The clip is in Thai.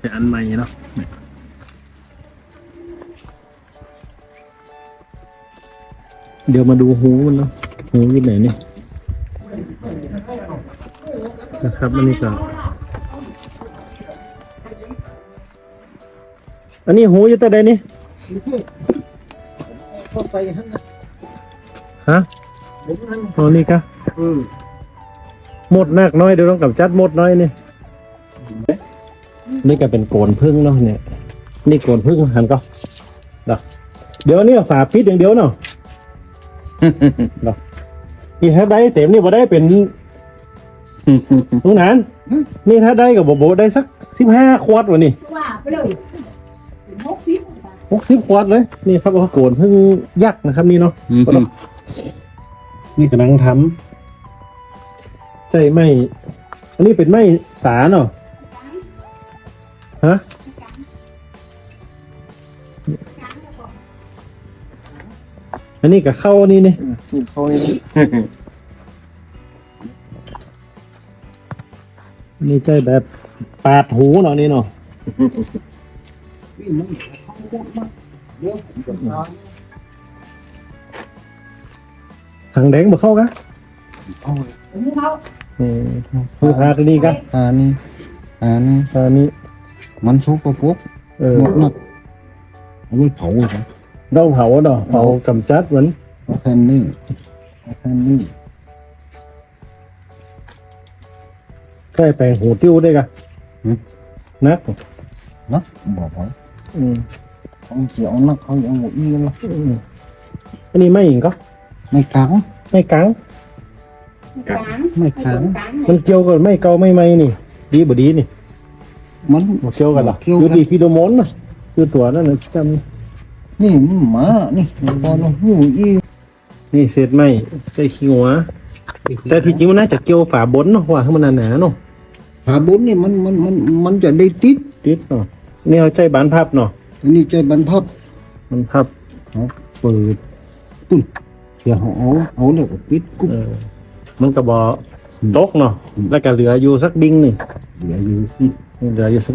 แต่อันใหม่เนาะเดี๋ยวมาดูหูมันเนาะหูอยู่ไหนนี่นะครับอันนี้ก็อันนี้หูอยู่แต่ใดนี่ก็ไปหั่นนะฮะผมหั่นอ๋อนี่กะเออหมดนักน้อยเดี๋ยวต้องกำจัดหมดน้อยนี่ นี่ก็เป็นโกนพึ่งเนาะเนี่ย นี่โกนพึ่งหันก็เนาะเดี๋ยวอันนี้ฝาปิดอย่างเดียวเนาะเนาะนี่ถ้าได้เต็มนี่บ่ได้เป็นลูกหนานนี่ถ้าได้กับโบโบได้สักสิบห้าขวดวะนี่ว่าไปเลยหกสิบหกสิบขวดเลย นี่ครับว่าโกนพึ่งยักษ์นะครับนี่เนาะนี่กำลังทำใจไหมอันนี้เป็นไม้สาเนาะ ฮะอันนี้กับเข้านี่นี่นี่เขาเองนี่ใจแบบปาดหูเนาะนี่เนาะนี่มันเขาหมดมาเดี๋ยวผมจะทานถังแดงมาเข้ากะเอาเลยผมเขาอืมคือพาตัวนี้กะอันนี้อันนี้อันนี้ มันสุกกระปุกเออหมดนักเอาไว้เผาครับเราเผาเนาะเผากำจัดเหมือนเอาแค่นี้เอาแค่นี้ใกล้แปลงหูติ้วได้กะนักนะบอกไว้อืมเขาเสียเอานักเขาเอาหัวอีกันละอืมอันนี้ไม่หญิงก็ไม่กังไม่กังกลางไม่กังมันเกี่ยวกับไม่เกาไม่ไม่นี่ ดีบ่ดีนี่ มันบ่เกี่ยวกันหรอเกี่ยวคือกันดีฟิโลโมนนะคือตัวนั่นนะจนี่มันหมานี่พอเราหูอีำนี่เศษไม้ใส่ขี้หัวแต่ที่จริงมันน่าจะเกี่ยวฝาบนเนาะว่าให้มันหนาๆเนาะฝาบนนี่มันมันมันมันจะได้ติดติดเนาะนี่เอาใจบานพับเนาะอันนี้ใจบรรพับมันพับเอาเปิดตุ้นเสียเอาเอาเอาแล้วก็ปิดกุ๊บเออมันก็บ่ตกเนาะแล้วก็เหลืออยู่สักดิ้งหนี่งเหลืออยู่ เหลืออยู่สั